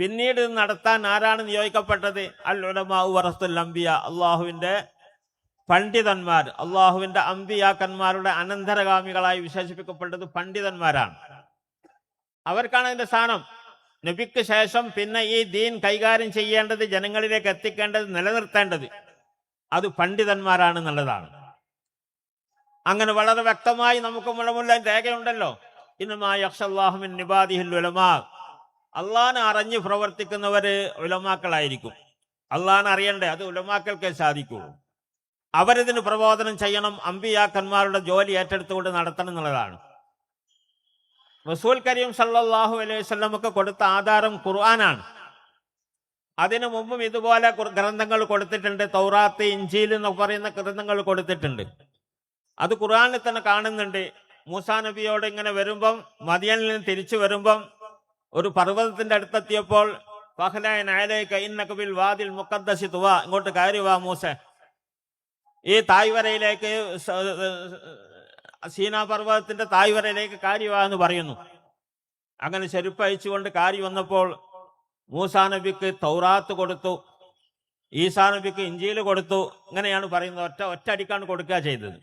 പിന്നീട് നടത്താൻ ആരാണ് നിയോഗിക്കപ്പെട്ടത്? അൽ ഉലമാഉ വറസ്തുൽ അംബിയ. അള്ളാഹുവിന്റെ പണ്ഡിതന്മാർ അള്ളാഹുവിന്റെ അമ്പിയാക്കന്മാരുടെ അനന്തരഗാമികളായി വിശേഷിപ്പിക്കപ്പെട്ടത് പണ്ഡിതന്മാരാണ്. അവർക്കാണ് അതിന്റെ സ്ഥാനം. നബിക്ക് ശേഷം പിന്നെ ഈ ദീൻ കൈകാര്യം ചെയ്യേണ്ടത് ജനങ്ങളിലേക്ക് എത്തിക്കേണ്ടത് നിലനിർത്തേണ്ടത് അത് പണ്ഡിതന്മാരാണ് എന്നുള്ളതാണ്. അങ്ങനെ വളരെ വ്യക്തമായി നമുക്ക് മുളമുള്ള രേഖയുണ്ടല്ലോ. ഇന്നുമായി അക്ഷല്ലാഹുമിൻ നിബാദിഹിൽ ഉലമാ. അള്ളാനെ അറിഞ്ഞ് പ്രവർത്തിക്കുന്നവര് ഉലമാക്കളായിരിക്കും. അള്ളാൻ അറിയണ്ടേ? അത് ഉലമാക്കൾക്കേ സാധിക്കുള്ളൂ. അവരിതിന് പ്രബോധനം ചെയ്യണം അമ്പിയാക്കന്മാരുടെ ജോലി ഏറ്റെടുത്തുകൊണ്ട് നടത്തണം എന്നുള്ളതാണ്. റസൂൽ കരീം സല്ലാഹു അലൈഹി വസല്ലമക്ക് കൊടുത്ത ആധാരം ഖുർആനാണ്. അതിനു മുമ്പും ഇതുപോലെ ഗ്രന്ഥങ്ങൾ കൊടുത്തിട്ടുണ്ട്. തൗറാത്ത് ഇഞ്ചിയിൽ എന്ന് പറയുന്ന ഗ്രന്ഥങ്ങൾ കൊടുത്തിട്ടുണ്ട്. അത് ഖുർആനിൽ തന്നെ കാണുന്നുണ്ട്. മൂസാ നബിയോട് ഇങ്ങനെ വരുമ്പം മദിയനിൽ നിന്ന് തിരിച്ചു വരുമ്പം ഒരു പർവതത്തിന്റെ അടുത്തെത്തിയപ്പോൾ ഫഹ്ലായ നായലേക്ക് ഇന്നകബിൽ വാതിൽ മുക്കദ്ദസി തുവ. ഇങ്ങോട്ട് കയറി വാ മൂസ. ഈ തായ്വരയിലേക്ക് സീനാ പർവതത്തിന്റെ തായ്വരയിലേക്ക് കാരി എന്ന് പറയുന്നു. അങ്ങനെ ചെരുപ്പ് അയച്ചുകൊണ്ട് കാരി വന്നപ്പോൾ മൂസാ നബിക്ക് തൗറാത്ത് കൊടുത്തു ഈസാ നബിക്ക് ഇഞ്ചിയിൽ കൊടുത്തു. ഇങ്ങനെയാണ് പറയുന്നത് ഒറ്റ ഒറ്റ അടിക്കാണ് കൊടുക്കുക ചെയ്തത്.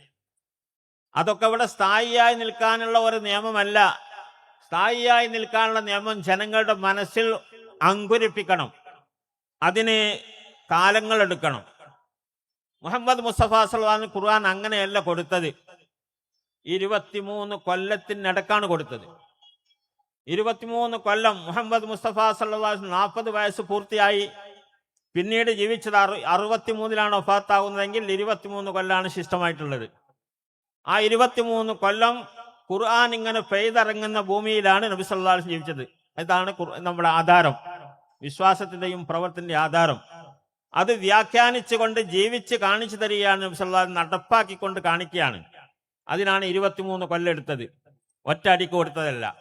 അതൊക്കെ ഇവിടെ സ്ഥായിയായി നിൽക്കാനുള്ള ഒരു നിയമമല്ല. സ്ഥായിയായി നിൽക്കാനുള്ള നിയമം ജനങ്ങളുടെ മനസ്സിൽ അങ്കുരിപ്പിക്കണം. അതിന് കാലങ്ങൾ എടുക്കണം. മുഹമ്മദ് മുസ്തഫ സൽവാൻ ഖുർആൻ അങ്ങനെയല്ല കൊടുത്തത്. ഇരുപത്തിമൂന്ന് കൊല്ലത്തിനടക്കാണ് കൊടുത്തത്. ഇരുപത്തിമൂന്ന് കൊല്ലം മുഹമ്മദ് മുസ്തഫ സല്ലാസ് നാൽപ്പത് വയസ്സ് പൂർത്തിയായി. പിന്നീട് ജീവിച്ചത് അറു അറുപത്തിമൂന്നിലാണ് ഒഫാത്താകുന്നതെങ്കിൽ ഇരുപത്തിമൂന്ന് കൊല്ലാണ് ശിഷ്ടമായിട്ടുള്ളത്. ആ ഇരുപത്തിമൂന്ന് കൊല്ലം ഖുർആൻ ഇങ്ങനെ പെയ്തിറങ്ങുന്ന ഭൂമിയിലാണ് നബി സല്ലാസ് ജീവിച്ചത്. ഇതാണ് നമ്മുടെ ആധാരം. വിശ്വാസത്തിന്റെയും പ്രവർത്തിന്റെയും ആധാരം. അത് വ്യാഖ്യാനിച്ചുകൊണ്ട് ജീവിച്ച് കാണിച്ചു തരികയാണ് നബി സല്ലാസ് നടപ്പാക്കിക്കൊണ്ട് കാണിക്കുകയാണ്. അതിനാണ് ഇരുപത്തിമൂന്ന് കൊല്ലം എടുത്തത്. ഒറ്റ അടിക്ക് കൊടുത്തതല്ല.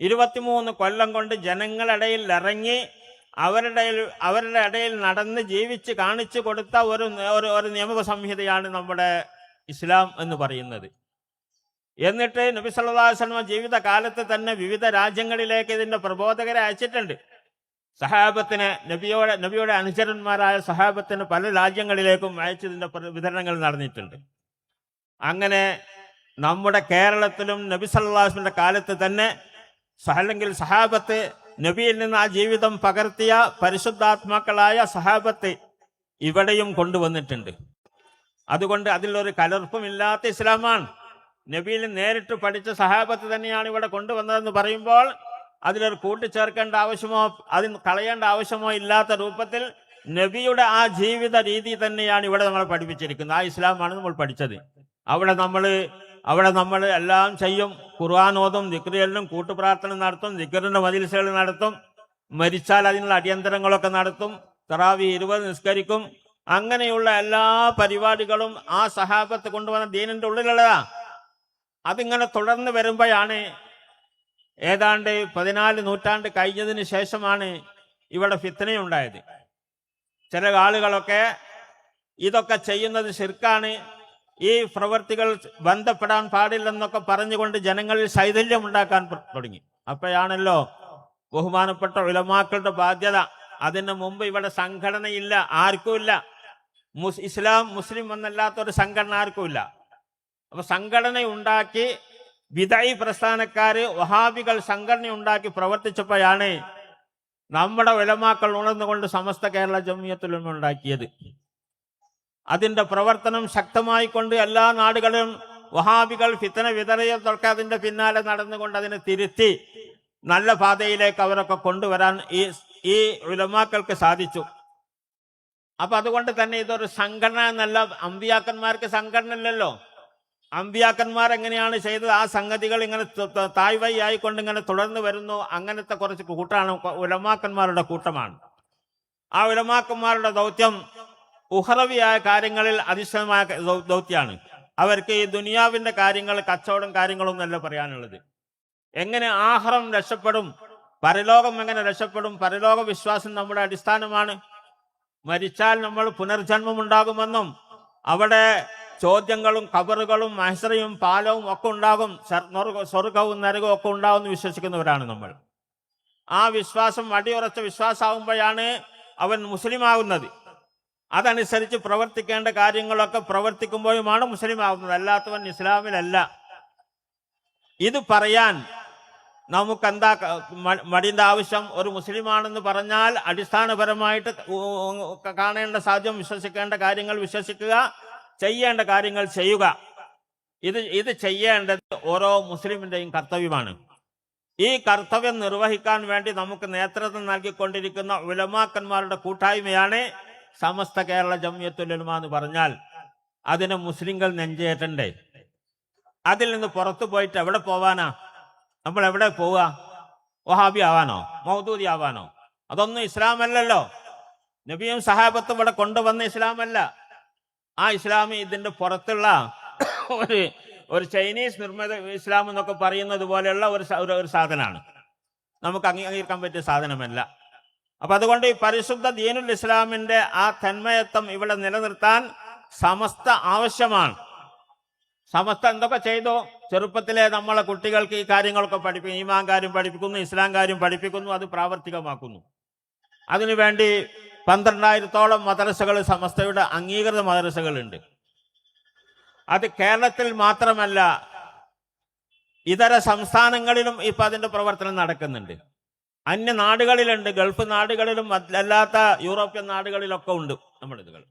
ഇരുപത്തിമൂന്ന് കൊല്ലം കൊണ്ട് ജനങ്ങളിടയിൽ ഇറങ്ങി അവരുടെ അവരുടെ ഇടയിൽ നടന്ന് ജീവിച്ച് കാണിച്ചു കൊടുത്ത ഒരു ഒരു ഒരു നിയമ സംഹിതയാണ് നമ്മുടെ ഇസ്ലാം എന്ന് പറയുന്നത്. എന്നിട്ട് നബി സല്ലല്ലാഹു അലൈഹി വസല്ലം ജീവിതകാലത്ത് തന്നെ വിവിധ രാജ്യങ്ങളിലേക്ക് ഇതിന്റെ പ്രബോധകരെ അയച്ചിട്ടുണ്ട്. സഹാബത്തിന് നബിയോടെ നബിയുടെ അനുചരന്മാരായ സഹാബത്തിന് പല രാജ്യങ്ങളിലേക്കും അയച്ചതിന്റെ വിതരണങ്ങൾ നടന്നിട്ടുണ്ട്. അങ്ങനെ നമ്മുടെ കേരളത്തിലും നബി സല്ലാസ്മിന്റെ കാലത്ത് തന്നെ അല്ലെങ്കിൽ സഹാബത്ത് നബിയിൽ നിന്ന് ആ ജീവിതം പകർത്തിയ പരിശുദ്ധാത്മാക്കളായ സഹാബത്ത് ഇവിടെയും കൊണ്ടുവന്നിട്ടുണ്ട്. അതുകൊണ്ട് അതിലൊരു കലർപ്പുമില്ലാത്ത ഇസ്ലാമാണ്. നബിയിൽ നേരിട്ട് പഠിച്ച സഹാബത്ത് തന്നെയാണ് ഇവിടെ കൊണ്ടുവന്നതെന്ന് പറയുമ്പോൾ അതിലൊരു കൂട്ടിച്ചേർക്കേണ്ട ആവശ്യമോ അതിന് കളയേണ്ട ആവശ്യമോ ഇല്ലാത്ത രൂപത്തിൽ നബിയുടെ ആ ജീവിത രീതി തന്നെയാണ് ഇവിടെ നമ്മൾ പഠിപ്പിച്ചിരിക്കുന്നത്. ആ ഇസ്ലാമാണ് നമ്മൾ പഠിച്ചത്. അവിടെ നമ്മൾ അവിടെ നമ്മൾ എല്ലാം ചെയ്യും. ഖുർആൻ ഓതും ദിക്രിയലിനും കൂട്ടുപ്രാർത്ഥന നടത്തും ദിക്റിന്റെ മജിൽസുകൾ നടത്തും മരിച്ചാൽ അതിനുള്ള അടിയന്തരങ്ങളൊക്കെ നടത്തും തറാവി ഇരുപത് നിസ്കരിക്കും. അങ്ങനെയുള്ള എല്ലാ പരിപാടികളും ആ സഹാബത്ത് കൊണ്ടുവന്ന ദീനിന്റെ ഉള്ളിലുള്ളതാ. അതിങ്ങനെ തുടർന്ന് വരുമ്പോഴാണ് ഏതാണ്ട് പതിനാല് നൂറ്റാണ്ട് കഴിഞ്ഞതിന് ശേഷമാണ് ഇവിടെ ഫിത്തനയുണ്ടായത് ചില ആളുകളൊക്കെ ഇതൊക്കെ ചെയ്യുന്നത് ശിർക്കാണ്. ഈ പ്രവൃത്തികൾ ബന്ധപ്പെടാൻ പാടില്ലെന്നൊക്കെ പറഞ്ഞുകൊണ്ട് ജനങ്ങളിൽ ശൈഥല്യം ഉണ്ടാക്കാൻ തുടങ്ങി. അപ്പോഴാണല്ലോ ബഹുമാനപ്പെട്ട ഉലമാക്കളുടെ ബാധ്യത. അതിന് മുമ്പ് ഇവിടെ സംഘടനയില്ല ആർക്കുമില്ല. മുസ് ഇസ്ലാം മുസ്ലിം എന്നല്ലാത്തൊരു സംഘടന ആർക്കുമില്ല. അപ്പൊ സംഘടന ഉണ്ടാക്കി വിദായി പ്രസ്ഥാനക്കാര് വഹാബികൾ സംഘടന ഉണ്ടാക്കി പ്രവർത്തിച്ചപ്പോഴാണ് നമ്മുടെ ഉലമാക്കൾ ഉണർന്നുകൊണ്ട് സമസ്ത കേരള ജമിയത്തിലും ഉണ്ടാക്കിയത്. അതിന്റെ പ്രവർത്തനം ശക്തമായി കൊണ്ട് എല്ലാ നാടുകളിലും വഹാബികൾ ഫിത്തന വിതറിയതൊക്കെ അതിന്റെ പിന്നാലെ നടന്നുകൊണ്ട് അതിനെ തിരുത്തി നല്ല പാതയിലേക്ക് അവരൊക്കെ കൊണ്ടുവരാൻ ഈ ഈ ഉലമാക്കൾക്ക് സാധിച്ചു. അപ്പൊ അതുകൊണ്ട് തന്നെ ഇതൊരു സംഘടന എന്നല്ല അമ്പിയാക്കന്മാർക്ക് സംഘടന ഇല്ലല്ലോ അമ്പിയാക്കന്മാർ എങ്ങനെയാണ് ചെയ്തത്? ആ സംഗതികൾ ഇങ്ങനെ തായ്വൈ ആയിക്കൊണ്ട് ഇങ്ങനെ തുടർന്ന് വരുന്നു. അങ്ങനത്തെ കുറച്ച് കൂട്ടാണ് ഉലമാക്കന്മാരുടെ കൂട്ടമാണ്. ആ ഉലമാക്കന്മാരുടെ ദൗത്യം ഉഹറവിയായ കാര്യങ്ങളിൽ അതിശയമായ ദൗത്യമാണ്. അവർക്ക് ഈ ദുനിയാവിന്റെ കാര്യങ്ങൾ കച്ചവടം കാര്യങ്ങളും അല്ല പറയാനുള്ളത്. എങ്ങനെ ആഹാരം രക്ഷപ്പെടും? പരലോകം എങ്ങനെ രക്ഷപ്പെടും? പരലോക വിശ്വാസം നമ്മുടെ അടിസ്ഥാനമാണ്. മരിച്ചാൽ നമ്മൾ പുനർജന്മം ഉണ്ടാകുമെന്നും അവിടെ ചോദ്യങ്ങളും കബറുകളും മഹസറയും പാലവും ഒക്കെ ഉണ്ടാകും സ്വർഗവും നരകവും ഒക്കെ ഉണ്ടാകും എന്ന് വിശ്വസിക്കുന്നവരാണ് നമ്മൾ. ആ വിശ്വാസം അടിയുറച്ച വിശ്വാസമാകുമ്പോഴാണ് അവൻ മുസ്ലിം ആകുന്നത് അതനുസരിച്ച് പ്രവർത്തിക്കേണ്ട കാര്യങ്ങളൊക്കെ പ്രവർത്തിക്കുമ്പോഴുമാണ് മുസ്ലിം ആകുന്നത് അല്ലാത്തവൻ ഇസ്ലാമിലല്ല. ഇത് പറയാൻ നമുക്കെന്താ ക- മ- മടിന്റെ ആവശ്യം? ഒരു മുസ്ലിമാണെന്ന് പറഞ്ഞാൽ അടിസ്ഥാനപരമായിട്ട് കാണേണ്ട സാധ്യം വിശ്വസിക്കേണ്ട കാര്യങ്ങൾ വിശ്വസിക്കുക. ചെയ്യേണ്ട കാര്യങ്ങൾ ചെയ്യുക. ഇത് ഇത് ചെയ്യേണ്ടത് ഓരോ മുസ്ലിമിന്റെയും കർത്തവ്യമാണ്. ഈ കർത്തവ്യം നിർവഹിക്കാൻ വേണ്ടി നമുക്ക് നേതൃത്വം നൽകിക്കൊണ്ടിരിക്കുന്ന ഉലമാക്കന്മാരുടെ കൂട്ടായ്മയാണ് സമസ്ത കേരള ജമ്യത്തുലമ എന്ന് പറഞ്ഞാൽ അതിനെ മുസ്ലിങ്ങൾ നെഞ്ചേറ്റണ്ടേ. അതിൽ നിന്ന് പുറത്തു പോയിട്ട് എവിടെ പോവാനാ? നമ്മൾ എവിടെ പോവുക? വഹാബി ആവാനോ? മൗദൂദി ആവാനോ? അതൊന്നും ഇസ്ലാമല്ലല്ലോ. നബിയും സഹാബത്തും ഇവിടെ കൊണ്ടുവന്ന ഇസ്ലാമല്ല. ആ ഇസ്ലാം ഇതിന്റെ പുറത്തുള്ള ഒരു ഒരു ചൈനീസ് നിർമ്മിത ഇസ്ലാം എന്നൊക്കെ പറയുന്നത് പോലെയുള്ള ഒരു ഒരു- സാധനമാണ്. നമുക്ക് അംഗീകരിക്കാൻ പറ്റിയ സാധനമല്ല. അപ്പം അതുകൊണ്ട് ഈ പരിശുദ്ധ ദീനുൽ ഇസ്ലാമിന്റെ ആ തന്മയത്വം ഇവിടെ നിലനിർത്താൻ സമസ്ത ആവശ്യമാണ്. സമസ്ത എന്തൊക്കെ ചെയ്തു? ചെറുപ്പത്തിലെ നമ്മളെ കുട്ടികൾക്ക് ഈ കാര്യങ്ങളൊക്കെ പഠിപ്പിക്കും ഈമാൻ പഠിപ്പിക്കുന്നു ഇസ്ലാം കാര്യം പഠിപ്പിക്കുന്നു അത് പ്രാവർത്തികമാക്കുന്നു. അതിനുവേണ്ടി പന്ത്രണ്ടായിരത്തോളം മദ്രസകൾ സമസ്തയുടെ അംഗീകൃത മദ്രസകളുണ്ട്. അത് കേരളത്തിൽ മാത്രമല്ല ഇതര സംസ്ഥാനങ്ങളിലും ഇപ്പൊ അതിന്റെ പ്രവർത്തനം നടക്കുന്നുണ്ട്. അന്യ നാടുകളിലുണ്ട് ഗൾഫ് നാടുകളിലും അല്ലാത്ത യൂറോപ്യൻ നാടുകളിലൊക്കെ ഉണ്ട് നമ്മുടെ ഇതുകൾ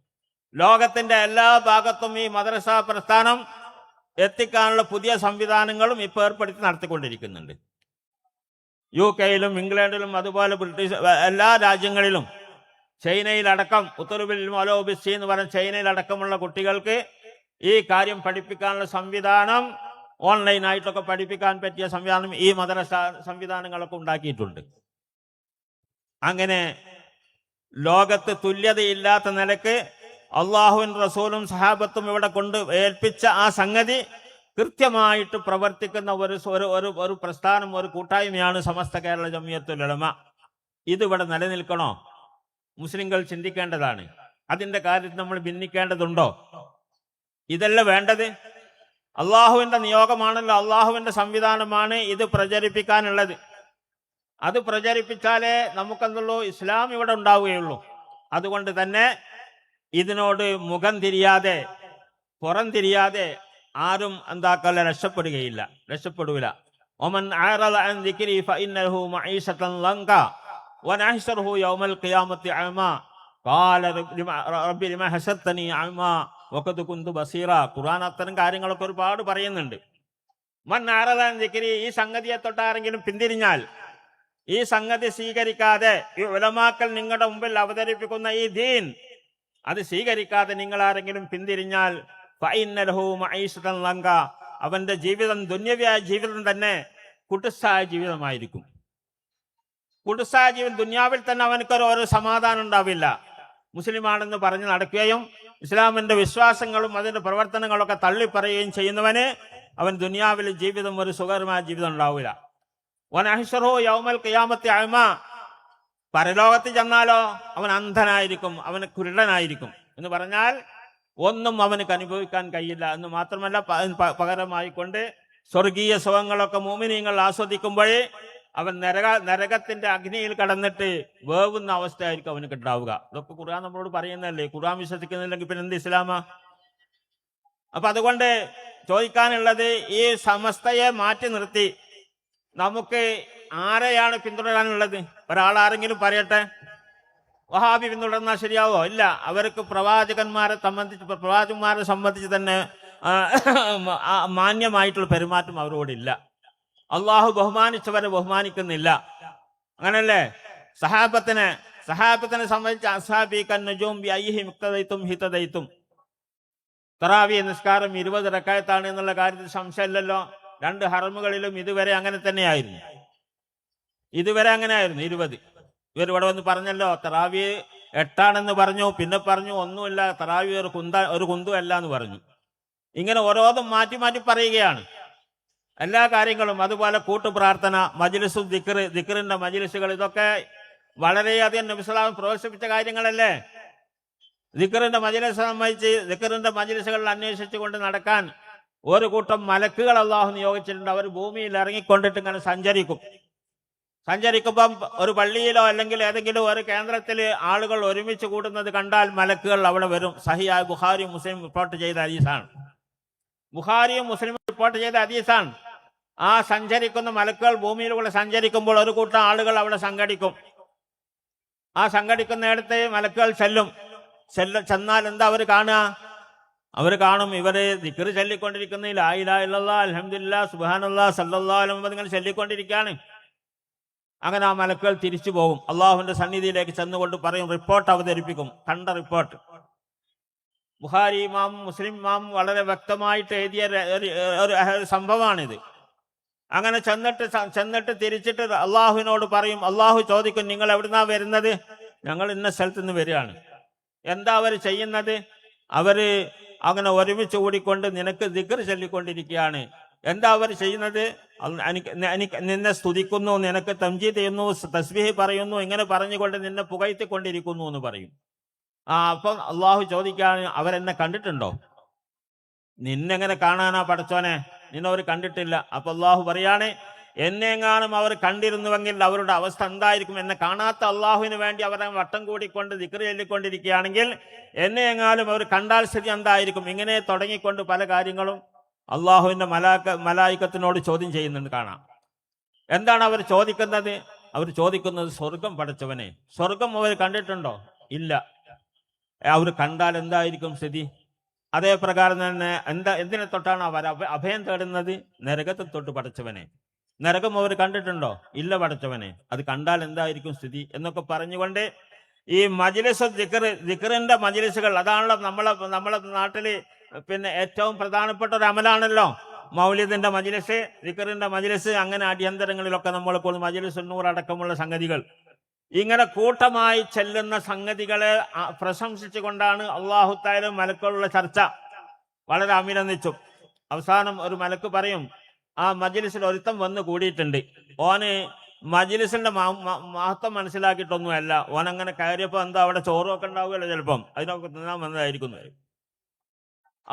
ലോകത്തിന്റെ എല്ലാ ഭാഗത്തും ഈ മദ്രസ പ്രസ്ഥാനം എത്തിക്കാനുള്ള പുതിയ സംവിധാനങ്ങളും ഇപ്പോൾ ഏർപ്പെടുത്തി നടത്തിക്കൊണ്ടിരിക്കുന്നുണ്ട്. യു കെയിലും ഇംഗ്ലണ്ടിലും അതുപോലെ ബ്രിട്ടീഷ് എല്ലാ രാജ്യങ്ങളിലും ചൈനയിലടക്കം ഉത്തരവിൽ മലോബിസി എന്ന് പറഞ്ഞ ചൈനയിലടക്കമുള്ള കുട്ടികൾക്ക് ഈ കാര്യം പഠിപ്പിക്കാനുള്ള സംവിധാനം ഓൺലൈനായിട്ടൊക്കെ പഠിപ്പിക്കാൻ പറ്റിയ സംവിധാനം ഈ മദ്രസ സംവിധാനങ്ങളൊക്കെ ഉണ്ടാക്കിയിട്ടുണ്ട്. അങ്ങനെ ലോകത്ത് തുല്യതയില്ലാത്ത നിലയ്ക്ക് അള്ളാഹുവിൻ റസൂലും സഹാബത്തും ഇവിടെ കൊണ്ട് ഏൽപ്പിച്ച ആ സംഗതി കൃത്യമായിട്ട് പ്രവർത്തിക്കുന്ന ഒരു ഒരു ഒരു പ്രസ്ഥാനം ഒരു കൂട്ടായ്മയാണ് സമസ്ത കേരള ജമിയത്തുലമ ഇതിവിടെ നിലനിൽക്കണോ? മുസ്ലിങ്ങൾ ചിന്തിക്കേണ്ടതാണ്. അതിന്റെ കാര്യത്തിൽ നമ്മൾ ഭിന്നിക്കേണ്ടതുണ്ടോ? ഇതല്ല വേണ്ടത്. അള്ളാഹുവിന്റെ നിയോഗമാണല്ലോ അള്ളാഹുവിന്റെ സംവിധാനമാണ് ഇത് പ്രചരിപ്പിക്കാനുള്ളത്. അത് പ്രചരിപ്പിച്ചാലേ നമുക്കെന്തുള്ളൂ? ഇസ്ലാം ഇവിടെ ഉണ്ടാവുകയുള്ളൂ. അതുകൊണ്ട് തന്നെ ഇതിനോട് മുഖം തിരിയാതെ പുറം തിരിയാതെ ആരും എന്താക്കല്ല രക്ഷപ്പെടുകയില്ല രക്ഷപ്പെടൂല. ഒമൻ വനഹ്ശറുഹു യൗമൽ ഖിയാമത്തി അഅമാ ഖാല റബ്ബി ലിമ ഹസർതനി അഅമാ വഖദ് കുന്തു ബസീറ. ഖുർആൻ അത്തരം കാര്യങ്ങളൊക്കെ ഒരുപാട് പറയുന്നുണ്ട്. മൻ അൻ ദിക്രി ഈ സംഗതിയെ തൊട്ടാരെങ്കിലും പിന്തിരിഞ്ഞാൽ ഈ സംഗതി സ്വീകരിക്കാതെ ഈ ഉലമാക്കൾ നിങ്ങളുടെ മുമ്പിൽ അവതരിപ്പിക്കുന്ന ഈ ദീൻ അത് സ്വീകരിക്കാതെ നിങ്ങൾ ആരെങ്കിലും പിന്തിരിഞ്ഞാൽ ലങ്ക അവന്റെ ജീവിതം ദുന്യവ്യായ ജീവിതം തന്നെ കുട്ടുസായ ജീവിതമായിരിക്കും. കുട്ടുസായ ജീവൻ ദുന്യാവിൽ തന്നെ അവനക്കൊരു ഒരു സമാധാനം ഉണ്ടാവില്ല. മുസ്ലിമാണെന്ന് പറഞ്ഞ് നടക്കുകയും ഇസ്ലാമിന്റെ വിശ്വാസങ്ങളും അതിന്റെ പ്രവർത്തനങ്ങളൊക്കെ തള്ളിപ്പറയുകയും ചെയ്യുന്നവന് അവൻ ദുനിയാവിലെ ജീവിതം ഒരു സുഖകരമായ ജീവിതം ഉണ്ടാവില്ല. വനഹിഷറോ യൗമൽ ഖിയാമത്തി അഴമ പരലോകത്ത് ചെന്നാലോ അവൻ അന്ധനായിരിക്കും അവന് കുരുടനായിരിക്കും എന്ന് പറഞ്ഞാൽ ഒന്നും അവനക്ക് അനുഭവിക്കാൻ കഴിയില്ല എന്ന് മാത്രമല്ല പകരമായിക്കൊണ്ട് സ്വർഗീയ സുഖങ്ങളൊക്കെ മോമിനിയങ്ങൾ ആസ്വദിക്കുമ്പോഴേ അവൻ നരക നരകത്തിന്റെ അഗ്നിയിൽ കടന്നിട്ട് വേവുന്ന അവസ്ഥയായിരിക്കും അവന് ഉണ്ടാവുക ഇതൊക്കെ ഖുർആൻ നമ്മളോട് പറയുന്നതല്ലേ? ഖുർആൻ വിശ്വസിക്കുന്നില്ലെങ്കിൽ പിന്നെ എന്ത് ഇസ്ലാമാ? അപ്പൊ അതുകൊണ്ട് ചോദിക്കാനുള്ളത് ഈ സമസ്തയെ മാറ്റി നിർത്തി. നമുക്ക് ആരെയാണ് പിന്തുടരാനുള്ളത്? ഒരാളാരെങ്കിലും പറയട്ടെ? വഹാബി പിന്തുടർന്നാൽ ശരിയാവോ? ഇല്ല. അവർക്ക് പ്രവാചകന്മാരെ സംബന്ധിച്ച് പ്രവാചകന്മാരെ സംബന്ധിച്ച് തന്നെ മാന്യമായിട്ടുള്ള പെരുമാറ്റം അവരോടില്ല. അള്ളാഹു ബഹുമാനിച്ചവരെ ബഹുമാനിക്കുന്നില്ല. അങ്ങനല്ലേ? സഹാബത്തിനെ സഹാബത്തിനെ സംബന്ധിച്ച് അസാബിക്കൻ നജൂം ബി അയ്ഹി മുക്തദൈത്തും ഹിതദൈത്തും. തറാവി നിസ്കാരം ഇരുപത് റക്കായത്താണ് എന്നുള്ള കാര്യത്തിൽ സംശയമില്ലല്ലോ. രണ്ട് ഹറമുകളിലും ഇതുവരെ അങ്ങനെ തന്നെയായിരുന്നു. ഇതുവരെ അങ്ങനെ ആയിരുന്നു ഇരുപത്. ഇവർ ഇവിടെ വന്ന് പറഞ്ഞല്ലോ തറാവി എട്ടാണെന്ന് പറഞ്ഞു പിന്നെ പറഞ്ഞു ഒന്നുമില്ല തറാവി ഒരു കുന്ത ഒരു കുന്തുമല്ല എന്ന് പറഞ്ഞു. ഇങ്ങനെ ഓരോന്നും മാറ്റി മാറ്റി പറയുകയാണ്. എല്ലാ കാര്യങ്ങളും അതുപോലെ കൂട്ടുപ്രാർത്ഥന മജിലിസു ദിക്ർ ദിക്കറിന്റെ മജിലിസുകൾ ഇതൊക്കെ വളരെയധികം നബിസ്ലാം പ്രോത്സാഹിപ്പിച്ച കാര്യങ്ങളല്ലേ? ദിക്കറിന്റെ മജിലിസ് സംബന്ധിച്ച് ദിക്കറിന്റെ മജിലിസുകളിൽ അന്വേഷിച്ചുകൊണ്ട് നടക്കാൻ ഒരു കൂട്ടം മലക്കുകൾ അള്ളാഹു നിയോഗിച്ചിട്ടുണ്ട്. അവർ ഭൂമിയിൽ ഇറങ്ങിക്കൊണ്ടിട്ട് ഇങ്ങനെ സഞ്ചരിക്കും. സഞ്ചരിക്കുമ്പം ഒരു പള്ളിയിലോ അല്ലെങ്കിൽ ഏതെങ്കിലും ഒരു കേന്ദ്രത്തിൽ ആളുകൾ ഒരുമിച്ച് കൂടുന്നത് കണ്ടാൽ മലക്കുകൾ അവിടെ വരും. സഹിയായ ബുഹാരി മുസ്ലിം റിപ്പോർട്ട് ചെയ്ത ഹദീസാണ്. ബുഹാരിയും മുസ്ലിം റിപ്പോർട്ട് ചെയ്ത ഹദീസാണ്. ആ സഞ്ചരിക്കുന്ന മലക്കുകൾ ഭൂമിയിലൂടെ സഞ്ചരിക്കുമ്പോൾ ഒരു കൂട്ടം ആളുകൾ അവിടെ സംഘടിക്കും. ആ സംഘടിക്കുന്നിടത്ത് മലക്കുകൾ ചെല്ലും. ചെല്ല ചെന്നാൽ എന്താ അവർ കാണുക? അവർ കാണും ഇവരെ ദിക്കറ് ചൊല്ലിക്കൊണ്ടിരിക്കുന്ന ലായിലാ ഇല്ലല്ലാ അൽഹംദുലില്ലാ സുബ്ഹാനല്ലാ സല്ലല്ലാഹു അലൈഹി വസല്ലം ഇങ്ങനെ ചൊല്ലിക്കൊണ്ടിരിക്കുകയാണ്. അങ്ങനെ ആ മലക്കുകൾ തിരിച്ചു പോകും. അള്ളാഹുവിന്റെ സന്നിധിയിലേക്ക് ചെന്നുകൊണ്ട് പറയും റിപ്പോർട്ട് അവതരിപ്പിക്കും. കണ്ട റിപ്പോർട്ട്. ബുഹാരി ഇമാം മുസ്ലിം ഇമാം വളരെ വ്യക്തമായിട്ട് എഴുതിയ ഒരു സംഭവമാണിത്. അങ്ങനെ ചെന്നിട്ട് ചെന്നിട്ട് തിരിച്ചിട്ട് അള്ളാഹുവിനോട് പറയും അള്ളാഹു ചോദിക്കും നിങ്ങൾ എവിടുന്നാ വരുന്നത്? ഞങ്ങൾ ഇന്ന സ്ഥലത്ത് നിന്ന് വരികയാണ്. എന്താ അവർ ചെയ്യുന്നത്? അവർ അങ്ങനെ ഒരുമിച്ച് കൂടിക്കൊണ്ട് നിനക്ക് ദിക്കർ ചൊല്ലിക്കൊണ്ടിരിക്കുകയാണ്. എന്താ അവർ ചെയ്യുന്നത്? എനിക്ക് നിന്നെ സ്തുതിക്കുന്നു നിനക്ക് തംജി ചെയ്യുന്നു തസ്ബീഹ് പറയുന്നു ഇങ്ങനെ പറഞ്ഞുകൊണ്ട് നിന്നെ പുകഴ്ത്തിക്കൊണ്ടിരിക്കുന്നു എന്ന് പറയും. ആ അപ്പം അള്ളാഹു ചോദിക്കുകയാണ് അവരെന്നെ കണ്ടിട്ടുണ്ടോ? നിന്നെങ്ങനെ കാണാനാ പടച്ചോനെ? നിന്നെ അവർ കണ്ടിട്ടില്ല. അപ്പൊ അള്ളാഹു പറയാണ് എന്നെങ്ങാനും അവർ കണ്ടിരുന്നുവെങ്കിൽ അവരുടെ അവസ്ഥ എന്തായിരിക്കും? എന്നെ കാണാത്ത അള്ളാഹുവിന് വേണ്ടി അവരെ വട്ടം കൂടിക്കൊണ്ട് ദിക്റ് ചൊല്ലിക്കൊണ്ടിരിക്കുകയാണെങ്കിൽ എന്നെ എങ്ങാനും അവർ കണ്ടാൽ സ്ഥിതി എന്തായിരിക്കും? ഇങ്ങനെ തുടങ്ങിക്കൊണ്ട് പല കാര്യങ്ങളും അള്ളാഹുവിന്റെ മലാക്ക മലായിക്കത്തിനോട് ചോദ്യം ചെയ്യുന്നുണ്ട് കാണാം. എന്താണ് അവർ ചോദിക്കുന്നത്? അവർ ചോദിക്കുന്നത് സ്വർഗം പടച്ചവനെ. സ്വർഗം അവർ കണ്ടിട്ടുണ്ടോ? ഇല്ല. അവർ കണ്ടാൽ എന്തായിരിക്കും സ്ഥിതി? അതേ പ്രകാരം തന്നെ എന്താ എന്തിനെ തൊട്ടാണ് അവർ അഭയം തേടുന്നത്? നരകത്തെ തൊട്ട് പടച്ചവനെ. നരകം അവർ കണ്ടിട്ടുണ്ടോ? ഇല്ല പടച്ചവനെ. അത് കണ്ടാൽ എന്തായിരിക്കും സ്ഥിതി? എന്നൊക്കെ പറഞ്ഞുകൊണ്ട് ഈ മജിലിസ് ദിക്കർ ദിക്കറിന്റെ മജിലിസുകൾ അതാണല്ലോ നമ്മളെ നമ്മളെ നാട്ടിൽ പിന്നെ ഏറ്റവും പ്രധാനപ്പെട്ട ഒരു അമലാണല്ലോ. മൗലിദിന്റെ മജിലിസ് ദിക്കറിന്റെ മജിലിസ് അങ്ങനെ അടിയന്തരങ്ങളിലൊക്കെ നമ്മളിപ്പോൾ മജിലിസ് അടക്കമുള്ള സംഗതികൾ. ഇങ്ങനെ കൂട്ടമായി ചെല്ലുന്ന സംഗതികളെ പ്രശംസിച്ചുകൊണ്ടാണ് അള്ളാഹുത്തായാലും മലക്കുള്ള ചർച്ച വളരെ അഭിനന്ദിച്ചു. അവസാനം ഒരു മലക്ക് പറയും ആ മജിലിസിൽ ഒരുത്തം വന്ന് കൂടിയിട്ടുണ്ട്. ഓന് മജിലിസിന്റെ മഹത്വം മനസ്സിലാക്കിയിട്ടൊന്നുമല്ല. ഓൻ അങ്ങനെ കയറിയപ്പോ എന്താ അവിടെ ചോറൊക്കെ ഉണ്ടാവുകയല്ലോ ചിലപ്പം? അതിനൊക്കെ തിന്നാൻ വന്നതായിരിക്കും.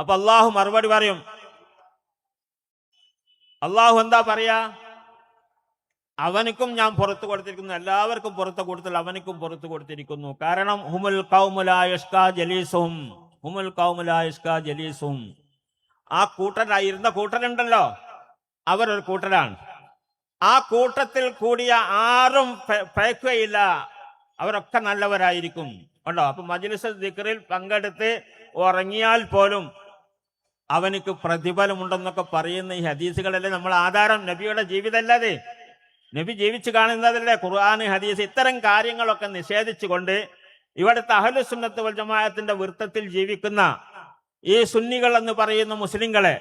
അപ്പൊ അള്ളാഹു മറുപടി പറയും അള്ളാഹു എന്താ പറയാ? അവനിക്കും ഞാൻ പുറത്തു കൊടുത്തിരിക്കുന്നു. എല്ലാവർക്കും പുറത്തു കൊടുത്തില്ല അവനിക്കും പുറത്തു കൊടുത്തിരിക്കുന്നു. കാരണം ഹുമുൽ കൗമുലായുഷ്കാ ജലീസും. ഹുമുൽ കൗമുലായുഷ്കാ ജലീസും. ആ കൂട്ടരായിരുന്ന കൂട്ടരുണ്ടല്ലോ. അവരൊരു കൂട്ടരാണ്. ആ കൂട്ടത്തിൽ കൂടിയ ആരും പയക്കുകയില്ല അവരൊക്കെ നല്ലവരായിരിക്കും. ഉണ്ടോ അപ്പൊ മജ്ലിസ് ദിക്റിൽ പങ്കെടുത്ത് ഉറങ്ങിയാൽ പോലും അവനക്ക് പ്രതിഫലമുണ്ടെന്നൊക്കെ പറയുന്ന ഈ ഹദീസുകളല്ലേ നമ്മൾ ആധാരം. നബിയുടെ ജീവിതമല്ലേ നബി ജീവിച്ചു കാണുന്നതല്ലേ ഖുർആാന് ഹദീസ് ഇത്തരം കാര്യങ്ങളൊക്കെ നിഷേധിച്ചുകൊണ്ട് ഇവിടുത്തെ അഹലുസുന്നത്ത് വൽ ജമാഅത്തിന്റെ വൃത്തത്തിൽ ജീവിക്കുന്ന ഈ സുന്നികൾ എന്ന് പറയുന്ന മുസ്ലിങ്ങളെ